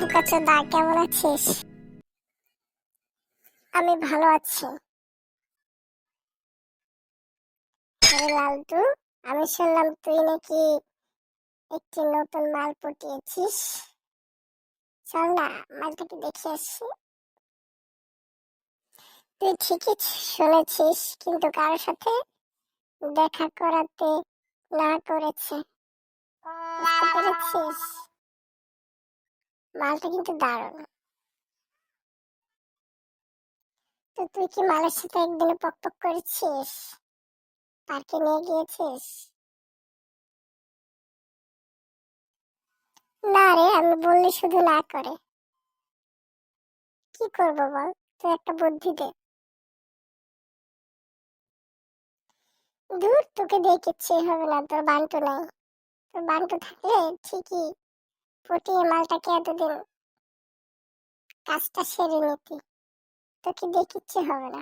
বুকাচোদা কেমন আছিস? আমি ভালো আছি। লালটু, আমি শুনলাম তুই নাকি একটি নতুন মাল পটিয়েছিস চল না, মালটাকে দেখে আসি। তুই ঠিকই শুনেছিস, কিন্তু কারোর সাথে দেখা করাতে না করেছে। বুঝতে পেরেছিস? মালটা কিন্তু দারুণ। তো তুই কি মালের সাথে একদিনে পক পক করেছিস? পার্কে নিয়ে গিয়েছিস? না রে, আমি বললি শুধু না করে। কি করব বল? তুই একটা বুদ্ধি দে। দূর তোকে দিয়ে কিচ্ছু হবে না, তোর বান্টু নাই। তোর বান্টু থাকলে ঠিকই পটিয়ে মালটাকে এতদিন কাজটা সেরে নিতি। তোকে দিয়ে ইচ্ছে হবে না।